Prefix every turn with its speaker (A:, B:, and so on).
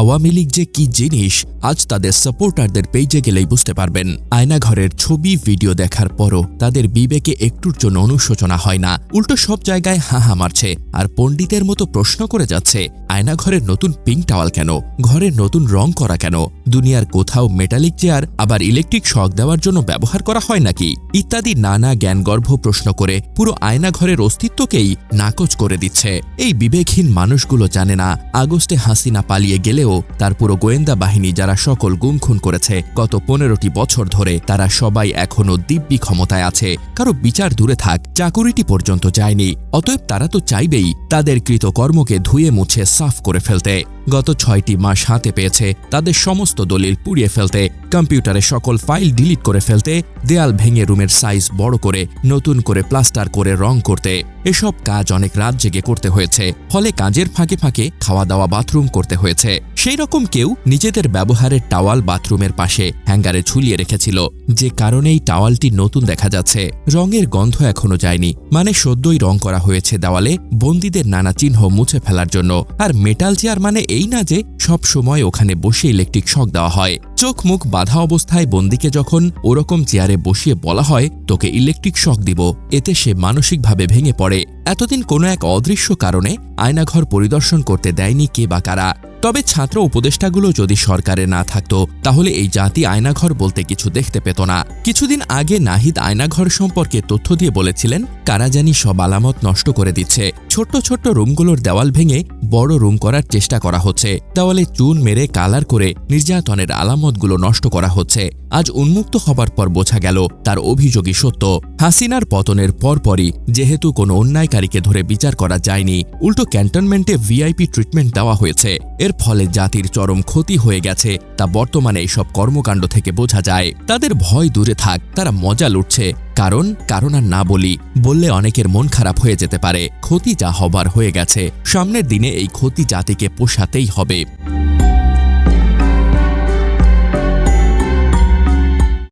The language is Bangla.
A: আওয়ামী লীগ যে কি জিনিস, আজ তাদের সাপোর্টারদের পেজে গেলেই বুঝতে পারবেন। আয়নাঘরের ছবি ভিডিও দেখার পরও তাদের বিবেকে একটুর জন্য অনুশোচনা হয় না। উল্টো সব জায়গায় হাহা মারছে আর পণ্ডিতের মতো প্রশ্ন করে যাচ্ছে, আয়নাঘরের নতুন পিঙ্ক টাওয়াল কেন? ঘরের নতুন রং করা কেন? দুনিয়ার কোথাও মেটালিক চেয়ার আবার ইলেকট্রিক শক দেওয়ার জন্য ব্যবহার করা হয় নাকি? ইত্যাদি নানা জ্ঞানগর্ভ প্রশ্ন করে পুরো আয়নাঘরের অস্তিত্বকেই নাকচ করে দিচ্ছে। এই বিবেকহীন মানুষগুলো জানে না, আগস্টে হাসিনা পালিয়ে গেলেও তার পুরো গোয়েন্দা বাহিনী যারা সকল গুমখুন করেছে, গত পনেরোটি বছর ধরে তারা সবাই এখনও দিব্যি ক্ষমতায় আছে। কারও বিচার দূরে থাক, চাকুরিটি পর্যন্ত যায়নি। অতএব তারা তো চাইবেই তাদের কৃতকর্মকে ধুয়ে মুছে সাফ করে ফেলতে। গত ছয়টি মাস হাতে পেয়েছে তাদের সমস্ত দলিল পুড়িয়ে ফেলতে, কম্পিউটারে সকল ফাইল ডিলিট করে ফেলতে, দেয়াল ভেঙে রুমের সাইজ বড় করে, নতুন করে প্লাস্টার করে রং করতে। এসব কাজ অনেক রাত জেগে করতে হয়েছে, ফলে কাজের ফাঁকে ফাঁকে খাওয়া দাওয়া বাথরুম করতে হয়েছে। সেই রকম কেউ নিজেদের ব্যবহারের টাওয়াল বাথরুমের পাশে হ্যাঙ্গারে ঝুলিয়ে রেখেছিল। যে কারণেই টাওয়ালটি নতুন দেখা যাচ্ছে। রঙের গন্ধ এখনও যায়নি। মানে সদ্যই রং করা হয়েছে দেওয়ালে, বন্দীদের নানা চিহ্ন মুছে ফেলার জন্য। আর মেটাল চেয়ার মানে এই না যে সব সময় ওখানে বসে ইলেকট্রিক শক দেওয়া হয়। চোখ মুখ বাধা অবস্থায় বন্দিকে যখন ওরকম চেয়ারে বসিয়ে বলা হয়, তোকে ইলেকট্রিক শক দিব। এতে সে মানসিকভাবে ভেঙে পড়ে। এতদিন কোনো এক অদৃশ্য কারণে আয়নাঘর পরিদর্শন করতে দেয়নি কে বা কারা। তবে ছাত্র উপদেষ্টাগুলো যদি সরকারে না থাকতো, তাহলে এই জাতি আয়নাঘর বলতে কিছু দেখতে পেত না। কিছুদিন আগে নাহিদ আয়নাঘর সম্পর্কে তথ্য দিয়ে বলেছিলেন কারা জানি সব আলামত নষ্ট করে দিচ্ছে। ছোট্ট ছোট্ট রুমগুলোর দেওয়াল ভেঙে বড় রুম করার চেষ্টা করা হচ্ছে। দেওয়ালে চুন মেরে কালার করে নির্যাতনের আলামতগুলো নষ্ট করা হচ্ছে। আজ উন্মুক্ত হবার পর বোঝা গেল, তার অভিযোগই সত্য। হাসিনার পতনের পরপরই যেহেতু কোনো অন্যায়কারীকে ধরে বিচার করা যায়নি, উল্টো ক্যান্টনমেন্টে ভিআইপি ট্রিটমেন্ট দেওয়া হয়েছে। এর ফলে জাতির চরম ক্ষতি হয়ে গেছে, তা বর্তমানে এইসব কর্মকাণ্ড থেকে বোঝা যায়। তাদের ভয় দূরে থাক, তারা মজা লুটছে। কারণ কারণ আর না বলি, বললে অনেকের মন খারাপ হয়ে যেতে পারে। ক্ষতি যা হবার হয়ে গেছে। সামনের দিনে এই ক্ষতি জাতিকে পোষাতেই হবে।